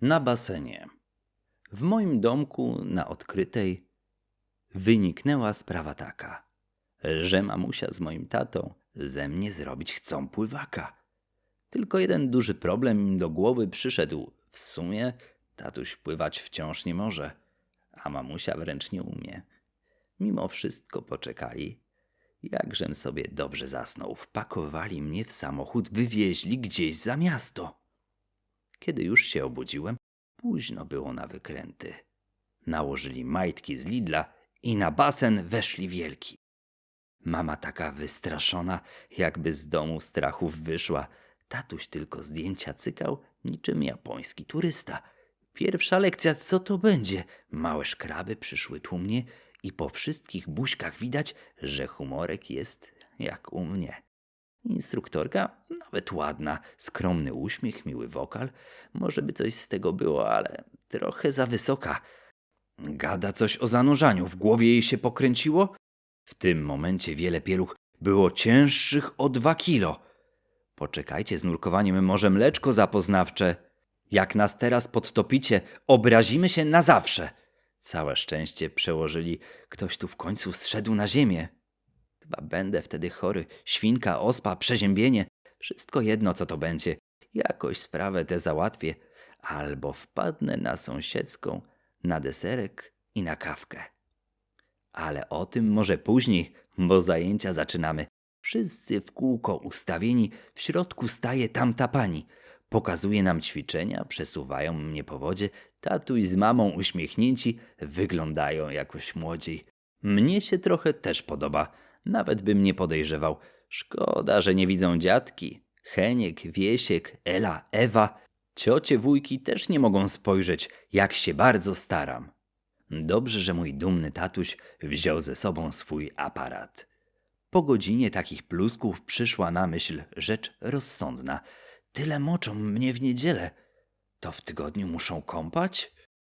Na basenie. W moim domku na odkrytej wyniknęła sprawa taka, że mamusia z moim tatą ze mnie zrobić chcą pływaka. Tylko jeden duży problem im do głowy przyszedł. W sumie tatuś pływać wciąż nie może, a mamusia wręcz nie umie. Mimo wszystko poczekali. Jakżem sobie dobrze zasnął, wpakowali mnie w samochód, wywieźli gdzieś za miasto. Kiedy już się obudziłem, późno było na wykręty. Nałożyli majtki z Lidla i na basen weszli wielki. Mama taka wystraszona, jakby z domu strachów wyszła. Tatuś tylko zdjęcia cykał, niczym japoński turysta. Pierwsza lekcja, co to będzie? Małe szkraby przyszły tłumnie i po wszystkich buźkach widać, że humorek jest jak u mnie. Instruktorka nawet ładna, skromny uśmiech, miły wokal. Może by coś z tego było, ale trochę za wysoka. Gada coś o zanurzaniu, w głowie jej się pokręciło? W tym momencie wiele pieluch było cięższych o dwa kilo. Poczekajcie z nurkowaniem, może mleczko zapoznawcze. Jak nas teraz podtopicie, obrazimy się na zawsze. Całe szczęście przełożyli, ktoś tu w końcu zszedł na ziemię. Chyba będę wtedy chory. Świnka, ospa, przeziębienie. Wszystko jedno, co to będzie. Jakoś sprawę tę załatwię. Albo wpadnę na sąsiedzką, na deserek i na kawkę. Ale o tym może później, bo zajęcia zaczynamy. Wszyscy w kółko ustawieni, w środku staje tamta pani. Pokazuje nam ćwiczenia, przesuwają mnie po wodzie. Tatuś z mamą uśmiechnięci wyglądają jakoś młodziej. Mnie się trochę też podoba. Nawet bym nie podejrzewał. Szkoda, że nie widzą dziadki. Heniek, Wiesiek, Ela, Ewa. Ciocie, wujki też nie mogą spojrzeć, jak się bardzo staram. Dobrze, że mój dumny tatuś wziął ze sobą swój aparat. Po godzinie takich plusków przyszła na myśl rzecz rozsądna. Tyle moczą mnie w niedzielę. To w tygodniu muszą kąpać?